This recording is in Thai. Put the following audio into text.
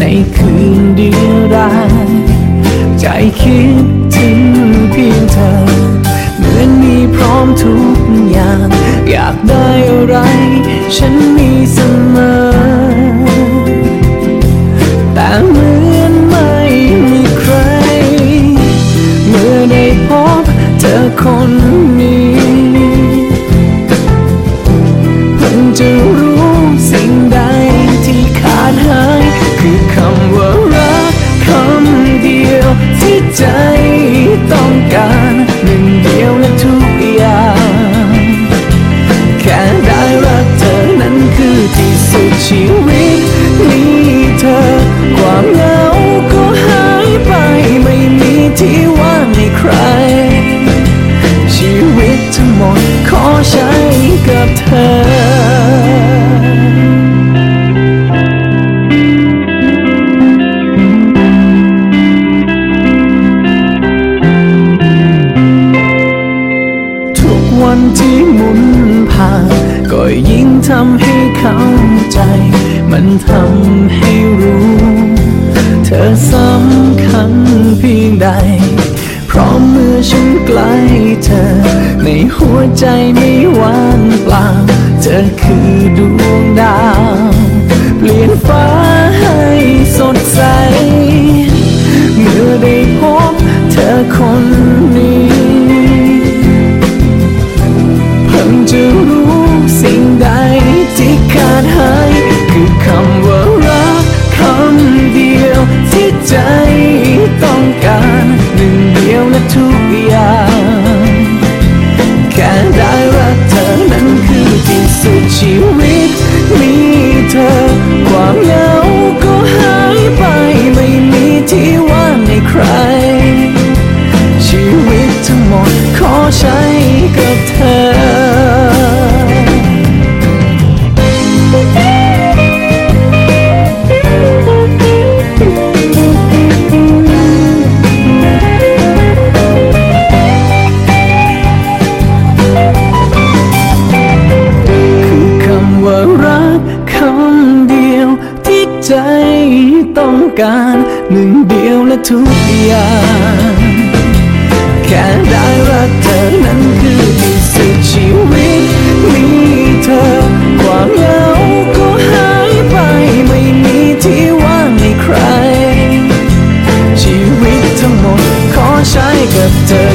ในคืนดียวดายใจคิดถึงเพียงเธอ เหมือนมีพร้อมทุกอย่าง อยากได้อะไร ฉันมีเสมอแต่เมื่อ ว่ารักคำเดียวที่ใจต้องการหนึ่งเดียวและทุก มุนผ่านก็ยิ่งทำให้เข้าใจ มันทำให้รู้ เธอสำคัญเพียงใด เพราะเมื่อฉันใกล้เธอ ในหัวใจไม่ว่างเปล่า เธอคือดวงดาว เปลี่ยนฟ้าให้สดใส ที่ ต้องการหนึ่งเดียวและทุกอย่าง แค่ได้รักเธอนั้นคือที่สุดชีวิตมีเธอ ความเหงาก็หายไปไม่มีที่ว่างให้ใคร ชีวิตทั้งหมดขอใช้กับเธอ